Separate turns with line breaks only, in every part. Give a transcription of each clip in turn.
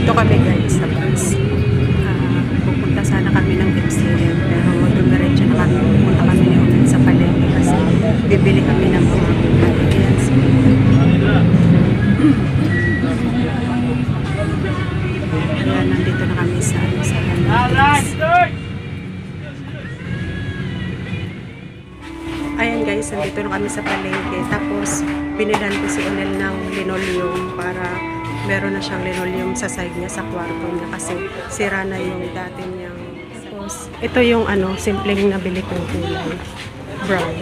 Nandito kami guys sa bus. Ah, pupunta sana kami ng MCM pero dumiretso na kami. Pupunta kami ni Omen sa palengke kasi bibili kami ng mga gulay. Ayan nandito na kami sa sa palengke. Ayan guys, nandito na kami sa palengke. Tapos, binilan ko si Onel ng linoleum para meron na siyang linoleum sa side niya sa kwarto niya kasi sira na yung dati niyang tapos, ito yung ano, simpleng nabili kong kulay. Brown.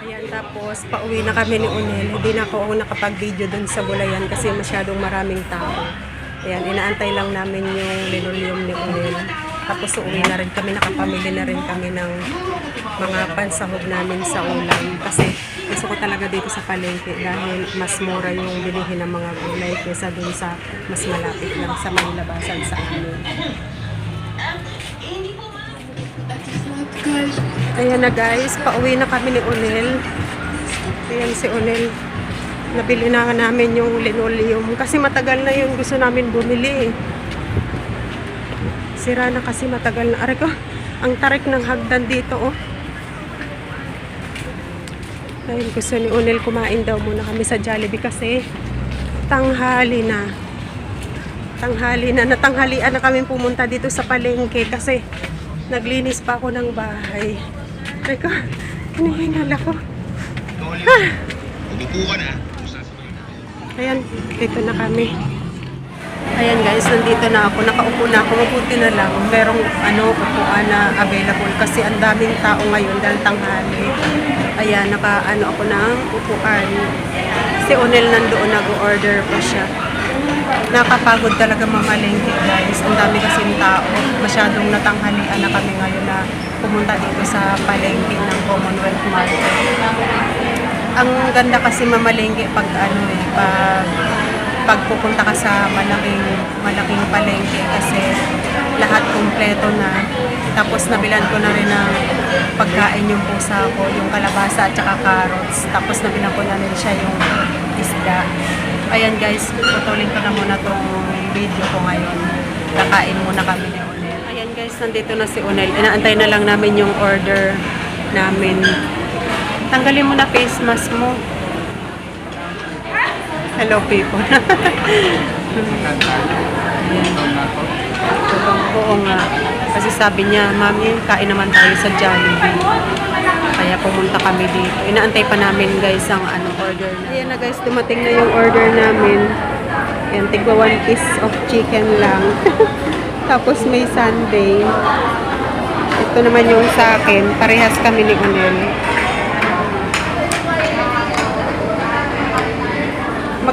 Ayan, tapos pauwi na kami ni Onel. Hindi na ako nakapag-video dun sa gulayan kasi masyadong maraming tao. Ayan, inaantay lang namin yung linoleum ni Onel. Tapos uuwi na rin kami, nakapamili na rin kami ng mga pansahog namin sa ulam. Kasi gusto ko talaga dito sa palengke dahil mas mura yung bilihin ng mga gulay kesa dun sa mas malapit lang sa may labasan sa amin. Ayan na guys, pauwi na kami ni Onel. Ayan si Onel. Nabili na namin yung linoleum kasi matagal na yung gusto namin bumili. Sira na kasi matagal na. Aray ko, ang tarik ng hagdan dito oh. Ayun, gusto ni Onel kumain daw muna kami sa Jollibee kasi tanghali na. Tanghali na. Natanghalian na kami pumunta dito sa palengke kasi naglinis pa ako ng bahay. Aray ko, hinihingal ako.
Na.
Ayan, dito na kami. Ayan guys, nandito na ako. Nakaupo na ako. Mabuti na lang. Merong ano, upuan na available kasi ang daming tao ngayon dahil tanghali. Ayan, naka ano ako ng upuan. Si Onel nandoon nag-order pa siya. Nakapagod talaga mamalengke guys. Ang dami kasing tao. Masyadong natanghalian na kami ngayon na pumunta dito sa palengke ng Commonwealth Market ang ganda kasi mamalengke pag ano eh, pag pagpupunta ka sa malaking malaking palengke kasi lahat kumpleto na. Tapos nabilan ko na rin ng pagkain yung pusa ko, yung kalabasa at saka carrots. Tapos nabilan ko na rin siya yung isda. Ayan guys, putulin ko na muna tong video ko ngayon. Nakain muna kami ni Onel. Ayan guys, nandito na si Onel. Inaantay na lang namin yung order namin. Tanggalin mo na face mask mo. Hello people. Oo nga. Kasi sabi niya, Mami, kain naman tayo sa Jollibee. Kaya pumunta kami dito. Inaantay pa namin guys ang ano, order na. Ayan na guys, dumating na yung order namin. Ayan, tigwa one piece of chicken lang. Tapos may sundae. Ito naman yung sa akin. Parehas kami ni Unel.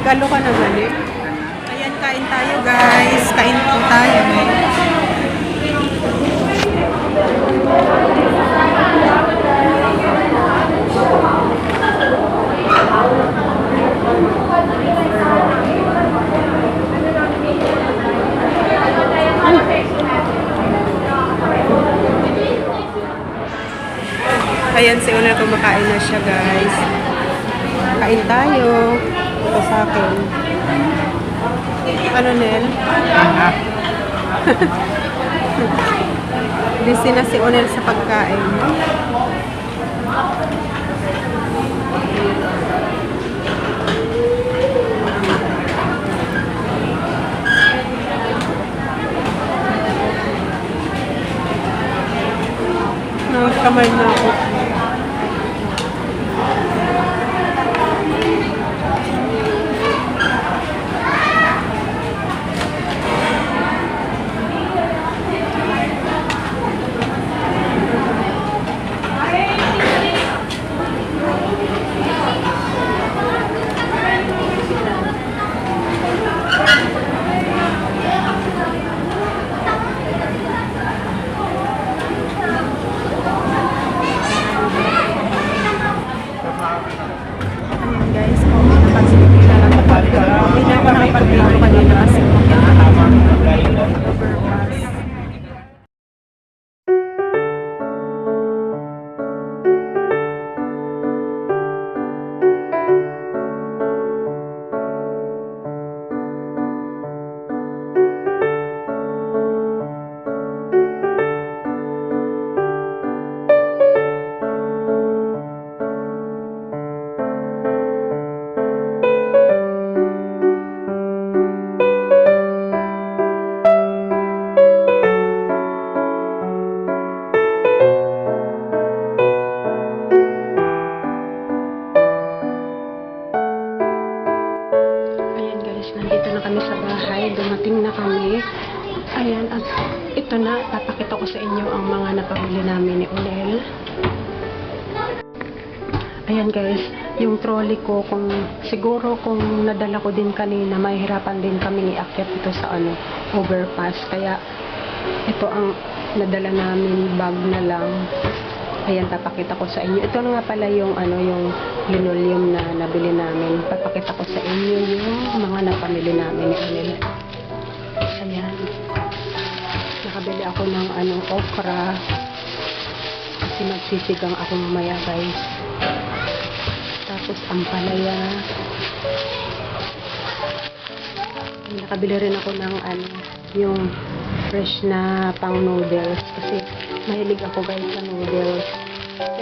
Mag-alo ka naman eh. Ayan, kain tayo guys. Kain po tayo. Ayan, si Una kumakain na siya guys. Kain tayo. Ito sa akin. Ano, Nel? Busy na si Onel sa pagkain. Nakakamay na ako. Mga napamili namin ni Unel. Ayan guys, yung trolley ko, kung siguro kung nadala ko din kanina, mahirapan din kami iakyat ito sa ano, overpass. Kaya ito ang nadala namin bag na lang. Ayan, papakita ko sa inyo. Ito nga pala yung ano, yung linoleum na nabili namin. Papakita ko sa inyo yung mga napamili namin ni Anel. Ayan. Nakabili ako ng ano, okra. Kasi magsisigang ako mamaya guys. Tapos ampalaya. Nakabili rin ako ng ano, yung fresh na pang noodles. Kasi mahilig ako guys sa noodles.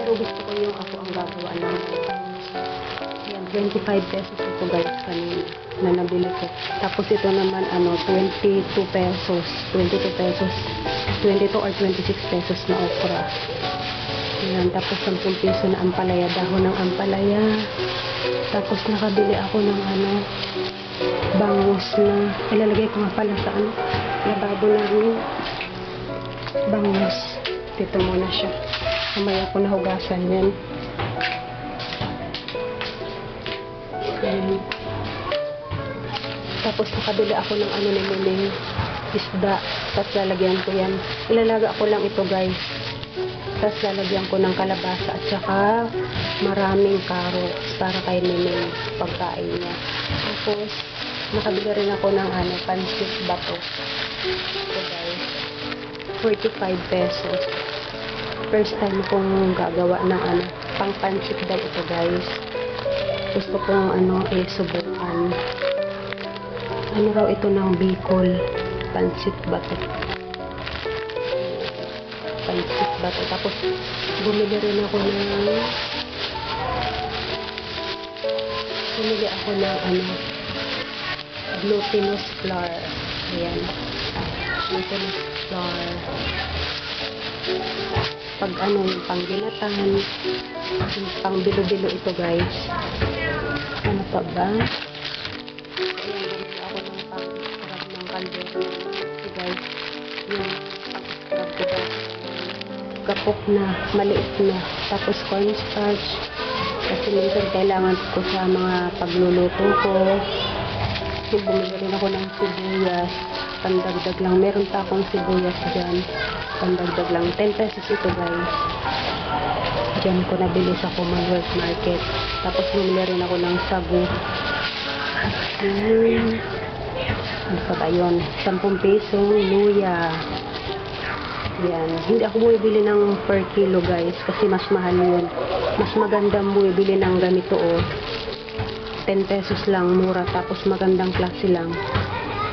Pero gusto ko yung ako ang gagawa ng yan, 25 pesos ito guys kanina na nabili ko. Tapos ito naman ano, 22 pesos. 22 pesos. 22 or 26 pesos na okra. Ayan, tapos 10 piso na ampalaya, dahon ng ampalaya. Tapos nakabili ako ng ano, bangus na ilalagay ko nga pala sa ano, lababo namin. Bangus. Dito muna siya. Mamaya ko nahugasan yan. Ayan. Tapos nakabili ako ng ano ni Muling isda. Tapos lalagyan ko yan. Ilalaga ko lang ito guys. Tapos lalagyan ko ng kalabasa at saka maraming carrots para kay Miming pagkain niya. Tapos nakabili rin ako ng ano, pancit bato. Ito guys. 45 pesos. First time kong gagawa ng ano, pang pancit daw ito guys. Gusto kong ano, eh, subukan. Ano raw ito ng Bicol? Pancit bato pancit bato. Tapos, bumili rin ako ng bumili ako ng ano glutinous flour. Ayan. Glutinous flour. Pag ano, yung pang ginatan, yung pang bilo-bilo ito guys. Ano pa ba? Ayan, ako ng pang scrub ng kaldero. Ito guys, yung pang scrub ko kapok na, maliit na. Tapos cornstarch. Kasi minsan kailangan ko sa mga pagluluto ko. So, bumili rin ako ng sibuyas. Pandagdag lang. Meron pa akong sibuyas dyan. Pandagdag lang. 10 pesos ito guys. Dyan ko nabili sa Commonwealth Market. Tapos bumili rin ako ng sagu. Hmm. Ano pa ba yun? 10 pesong luya. Yan. Hindi ako bumibili ng per kilo guys kasi mas mahal yun. Mas maganda bumibili ng ganito oh. 10 pesos lang mura tapos magandang klase lang.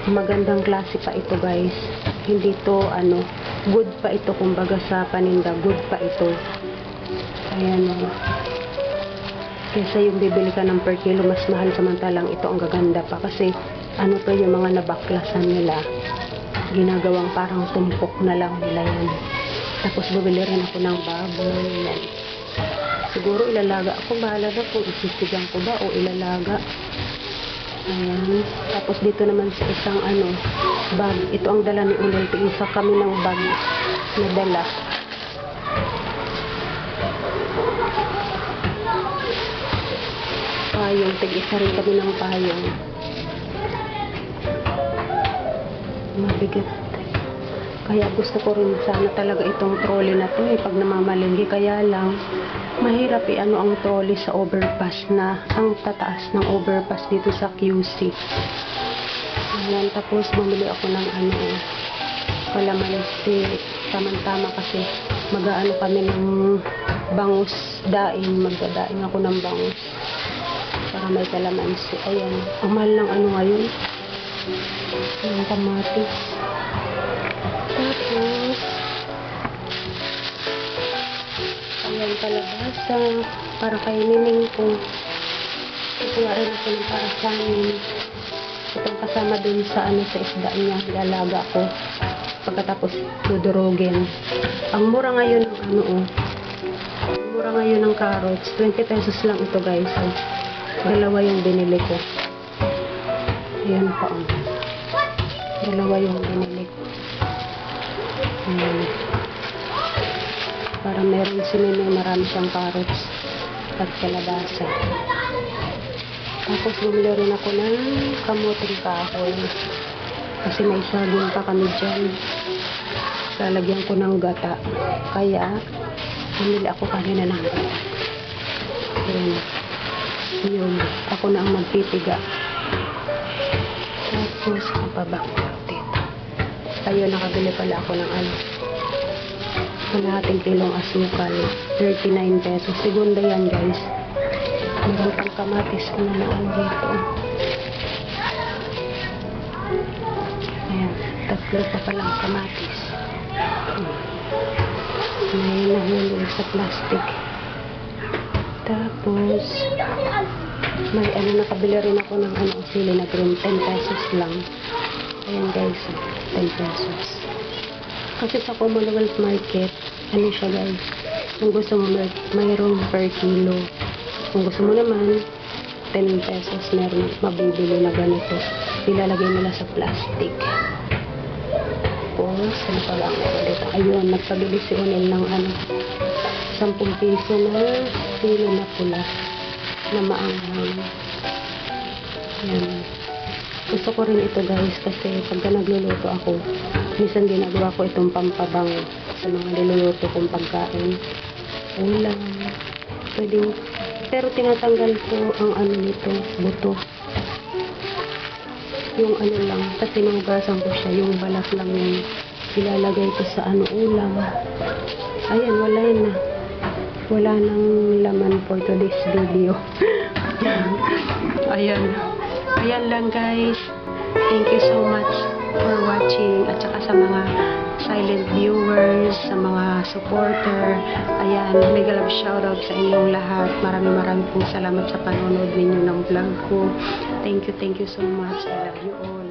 Magandang klase pa ito guys. Hindi to ano, good pa ito kumbaga sa paninda, good pa ito. Ayan oh. Kesa yung bibili ka ng per kilo mas mahal samantalang ito ang gaganda pa kasi ano to yung mga nabaklasan nila ginagawang parang tumpok na lang nila yan. Tapos bumili rin ako ng baboy. Yan. Siguro ilalaga ako. Bahala na kung isisigang ko ba o ilalaga. Ayan. Tapos dito naman sa isang ano, bag. Ito ang dala ni Ulay. Isa kami ng bag na dala. Payong. Tig-isa rin kami ng payong. mabigat. Kaya gusto ko rin sana talaga itong trolley na to eh, pag namamalinggi. Kaya lang, mahirap eh ano ang trolley sa overpass na ang tataas ng overpass dito sa QC. Ayan, tapos bumili ako ng ano, kalamansi. Tama-tama kasi mag-ano kami ng bangus daing. Magdadaing ako ng bangus para may kalamansi. Ayan, ang mahal ng ano ngayon ng kamatis. Kalabasa para kay Nining ko. Kukuha rin ako ng para sa amin. Itong kasama dun sa ano sa isda niya, lalaga ko. Pagkatapos dudurugin. Ang mura ngayon ng ano oh. Ang mura ngayon ng carrots. 20 pesos lang ito guys. Oh. Dalawa yung binili ko. Ayan pa oh. Dalawa yung binili ko. Ayan. Para meron si Nene, marami siyang carrots at kalabasa. Tapos bumili rin ako ng kamuting kahoy. Kasi may saging pa kami dyan. Lalagyan ko ng gata. Kaya, bumili ako kanina ng gata. Ayan. Yun. Ako na ang magpipiga. Tapos, ang pa ba? Dito. Ayun, nakabili pala ako ng ano. Kalahating kilong asukal. 39 pesos. Segunda yan, guys. Meron pang kamatis na naman dito. Ayan. Tatlo pa palang kamatis. May nahulog sa plastic. Tapos, may ano, nakabili rin ako ng ano, sili na green. 10 pesos lang. Ayan guys, 10 pesos. Kasi sa Commonwealth Market, ano siya guys, kung gusto mo may, mayroong per kilo. Kung gusto mo naman, 10 pesos meron mabibili na ganito. Ilalagay nila sa plastic. Tapos, ano pa lang ako dito? Ayun, nagpabili si Unel ng ano, 10 piso na silo na pula na maanghang. Yan. Gusto ko rin ito guys kasi pagka nagluluto ako, minsan ginagawa ko itong pampabango sa mga niluluto kong pagkain. Ulam. Pwede, pero tinatanggal ko ang ano nito, buto. Yung ano lang, kasi sinugasan ko siya, yung balat lang yung ilalagay ko sa ano ulam. Ayan, wala na. Wala nang laman for today's video. Ayan. Ayan lang guys. Thank you so much for watching at saka sa mga silent viewers, sa mga supporter. Ayan, mega love shoutout sa inyong lahat. Maraming maraming pong salamat sa panonood ninyo ng vlog ko. Thank you, thank you so much. I love you all.